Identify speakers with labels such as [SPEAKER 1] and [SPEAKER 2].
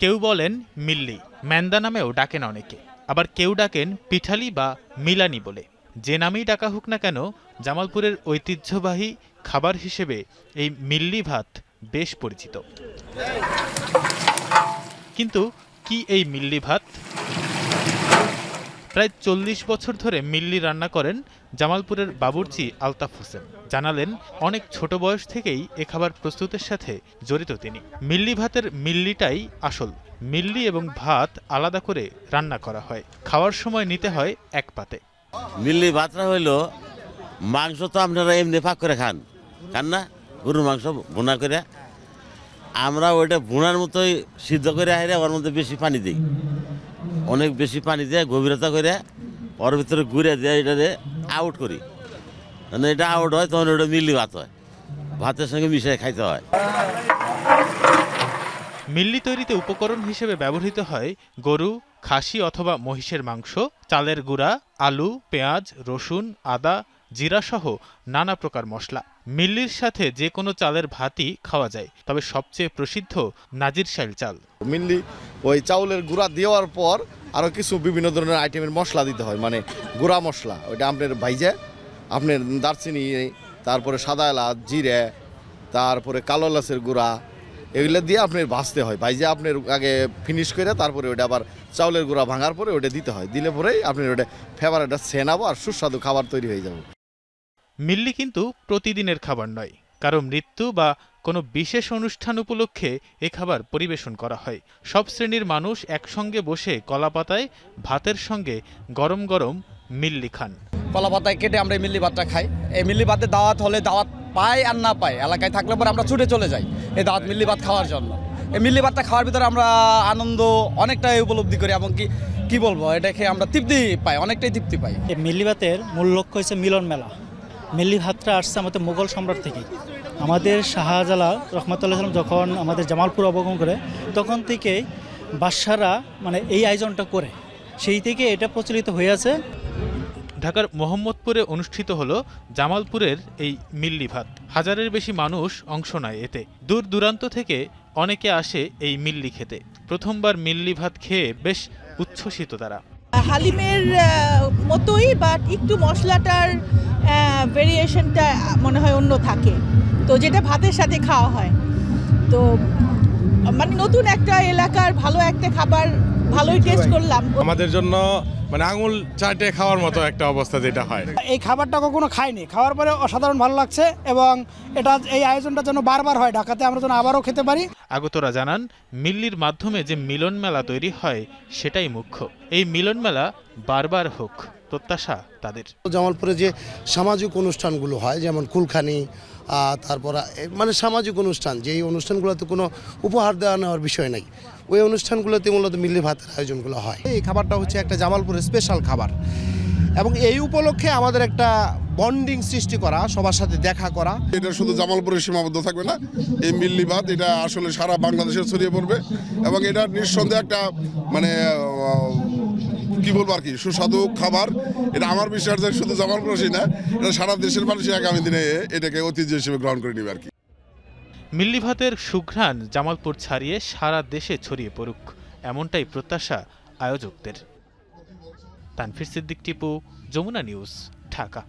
[SPEAKER 1] কেউ বলেন মিল্লি, ম্যান্দা নামেও ডাকেন অনেকে। আবার কেউ ডাকেন পিঠালি বা মিলানি বলে। যে নামেই ডাকা হোক না কেন, জামালপুরের ঐতিহ্যবাহী খাবার হিসেবে এই মিল্লি ভাত বেশ পরিচিত। কিন্তু কি এই মিল্লি ভাত? প্রায় চল্লিশ বছর ধরে মিল্লি রান্না করেন জামালপুরের বাবুর্চি আলতাফ হোসেন। জানালেন, অনেক ছোট বয়স থেকেই এ খাবার প্রস্তুতের সাথে জড়িত তিনি। মিল্লি ভাতের মিল্লিটাই আসল। মিল্লি এবং ভাত আলাদা করে রান্না করা হয়। খাওয়ার সময় নিতে হয় এক পাতে।
[SPEAKER 2] মিল্লি ভাতটা হইল, মাংস তো আপনারা এমনি ফাঁক করে খান। খান না? গরুর মাংস ভুনা করে। আমরা ওইটা ভুনার মতোই সিদ্ধ করে আইরে ওর মধ্যে বেশি পানি দিই। অনেক বেশি পানি দেয় গভীরতা করে ওর ভিতরে ঘুরে দিয়ে এটা আউট করি। মানে এটা আউট হয়, তখন ওটা মিলি ভাত হয়। ভাতের সঙ্গে মিশিয়ে খাইতে হয়।
[SPEAKER 1] মিল্লি তৈরিতে উপকরণ হিসেবে ব্যবহৃত হয় গরু, খাসি অথবা মহিষের মাংস, চালের গুঁড়া, আলু, পেঁয়াজ, রসুন, আদা জিরাসহ নানা প্রকার মশলা। মিল্লির সাথে যে কোনো চালের ভাতই খাওয়া যায়, তবে সবচেয়ে প্রসিদ্ধ নাজির শাইল চাল।
[SPEAKER 3] মেনলি ওই চাউলের গুঁড়া দেওয়ার পর আরও কিছু বিভিন্ন ধরনের আইটেমের মশলা দিতে হয় মানে গুঁড়া মশলা, ওইটা আপনার ভাইজে, আপনার দারচিনি, তারপরে সাদা এলাচ, জিরে, তারপরে কালো এলাচের গুঁড়া, এগুলো দিয়ে আপনার ভাজতে হয়। ভাইজে আপনার আগে ফিনিশ করে তারপরে ওইটা আবার চাউলের গুঁড়া ভাঙার পরে ওইটা দিতে হয়। দিলে পরেই আপনার ওইটা ফেভারিটটা সেনাবো আর সুস্বাদু খাবার তৈরি হয়ে যাবে।
[SPEAKER 1] মিল্লি কিন্তু প্রতিদিনের খাবার নয়। কারও মৃত্যু বা কোনো বিশেষ অনুষ্ঠান উপলক্ষে এ খাবার পরিবেশন করা হয়। সব শ্রেণির মানুষ একসঙ্গে বসে কলাপাতায় ভাতের সঙ্গে গরম গরম মিল্লি খান।
[SPEAKER 4] কলা পাতায় কেটে আমরা এই মিল্লি ভাতটা খাই। এই মিল্লি ভাতে দাওয়াত হলে দাওয়াত পাই আর না পাই এলাকায় থাকলে পরে আমরা ছুটে চলে যাই এই দাওয়াত মিল্লি ভাত খাওয়ার জন্য। এই মিল্লি ভাতটা খাওয়ার ভিতরে আমরা আনন্দ অনেকটাই উপলব্ধি করি এমনকি কি বলব এটা খেয়ে আমরা তৃপ্তি পাই অনেকটাই তৃপ্তি পাই।
[SPEAKER 5] এই মিল্লিভাতের মূল লক্ষ্য হচ্ছে মিলন মেলা। মিল্লি ভাতটা আসছে আমাদের মুঘল সম্রাট থেকে। আমাদের শাহজালাল রহমতুল্লাহ সাল্লাম যখন আমাদের জামালপুর অবগমন করে, তখন থেকেই বাদশারা মানে এই আয়োজনটা করে। সেই থেকে এটা প্রচলিত হয়ে আছে।
[SPEAKER 1] ঢাকার মোহাম্মদপুরে অনুষ্ঠিত হলো জামালপুরের এই মিল্লি ভাত। হাজারের বেশি মানুষ অংশ নেয় এতে। দূর দূরান্ত থেকে অনেকে আসে এই মিল্লি খেতে। প্রথমবার মিল্লি ভাত খেয়ে বেশ উচ্ছ্বসিত তারা।
[SPEAKER 6] হালিমের মতোই বাট একটু মশলাটার ভেরিয়েশনটা মনে হয় অন্য থাকে। তো যেটা ভাতের সাথে খাওয়া হয়। তো মানে নতুন একটা এলাকার ভালো একটা খাবার ভালোই টেস্ট করলাম।
[SPEAKER 7] আমাদের জন্য মানে আঙুল চাটে খাওয়ার মতো একটা অবস্থা যেটা হয়।
[SPEAKER 8] এই খাবারটা কখনো খাইনি। খাওয়ার পরে অসাধারণ ভালো লাগছে এবং এটা এই আয়োজনটা যেন বারবার হয় ঢাকাতে আমরা যেন আবারও খেতে পারি।
[SPEAKER 1] আগতরা জানান মিল্লির মাধ্যমে যে মিলন মেলা তৈরি হয় সেটাই মুখ্য। এই মিলন মেলা বারবার হোক প্রত্যাশা তাদের।
[SPEAKER 9] জামালপুরে যে সামাজিক অনুষ্ঠানগুলো হয় যেমন কুলখানি তারপর মানে সামাজিক অনুষ্ঠান যে এই অনুষ্ঠানগুলোতে কোনো উপহার দেওয়া নেওয়ার বিষয় নাই ওই অনুষ্ঠানগুলোতে মূলত মিল্লি ভাতের আয়োজনগুলো হয়।
[SPEAKER 3] এই খাবারটা হচ্ছে একটা জামালপুরের স্পেশাল খাবার। এবং এই উপলক্ষে আমাদের একটা বন্ডিং সৃষ্টি করা সবার সাথে দেখা করা।
[SPEAKER 10] এটা শুধু জামালপুরে সীমাবদ্ধ থাকবে না এই মিল্লি ভাত এটা আসলে সারা বাংলাদেশে ছড়িয়ে পড়বে। এবং এটা নিঃসন্দেহে একটা মানে কি বলব আর কি? সুস্বাদু খাবার। এটা আমার বিশ্বাস যে শুধু জামালপুরসী না, এটা সারা দেশের মানুষই আগামী দিনে এটাকে ঐতিহ্য হিসেবে গ্রহণ করে নেবে আর কি।
[SPEAKER 1] মিল্লি ভাতের সুঘ্রাণ জামালপুর ছাড়িয়ে সারা দেশে ছড়িয়ে পড়ুক, এমনটাই প্রত্যাশা আয়োজকদের। তানফির সিদ্দিক টিপু, যমুনা নিউজ, ঢাকা।